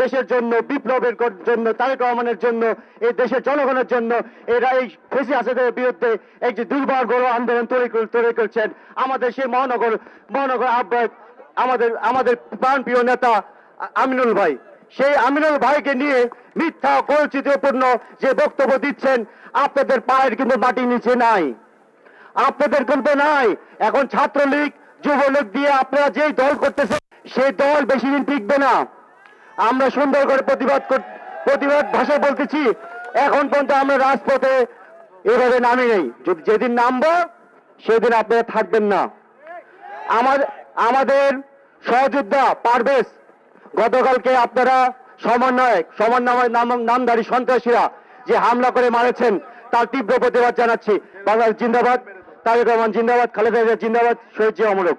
দেশের জন্য, বিপ্লবের জন্য, তারেক রহমানের জন্য, এই দেশের জনগণের জন্য, এরা এই ফেসি আসাদের বিরুদ্ধে যে দুর্বার আন্দোলন তৈরি তৈরি করছেন। আমাদের সেই মহানগর মহানগর আহ্বায়ক, আমাদের আমাদের প্রাণপ্রিয় নেতা আমিনুল ভাই। সেই আমিনুল ভাইকে নিয়ে মিথ্যা পরিচিতিপূর্ণ যে বক্তব্য দিচ্ছেন, আপনাদের পায়ের কিন্তু মাটির নিচে নাই। আপনাদের কিন্তু নাই। এখন ছাত্রলীগ, যুবলীগ দিয়ে আপনারা যেই দল করতেছেন, সেই দল বেশি দিন টিকবে না। আমরা সুন্দর করে প্রতিবাদ প্রতিবাদ ভাষায় বলতেছি, এখন পর্যন্ত আমরা রাজপথে এভাবে নামি নেই। যদি যেদিন নামবো, সেদিন আপনারা থাকবেন না। আমাদের আমাদের সহযোদ্ধা পারভেজ, গতকালকে আপনারা সমন্বয়ক, সমন্বয় নামক নামধারী সন্ত্রাসীরা যে হামলা করে মারেছেন, তার তীব্র প্রতিবাদ জানাচ্ছি। বাংলাদেশ জিন্দাবাদ, তারেক রহমান জিন্দাবাদ, খালেদা জিন্দাবাদ, শহীদ জিয়া অমরক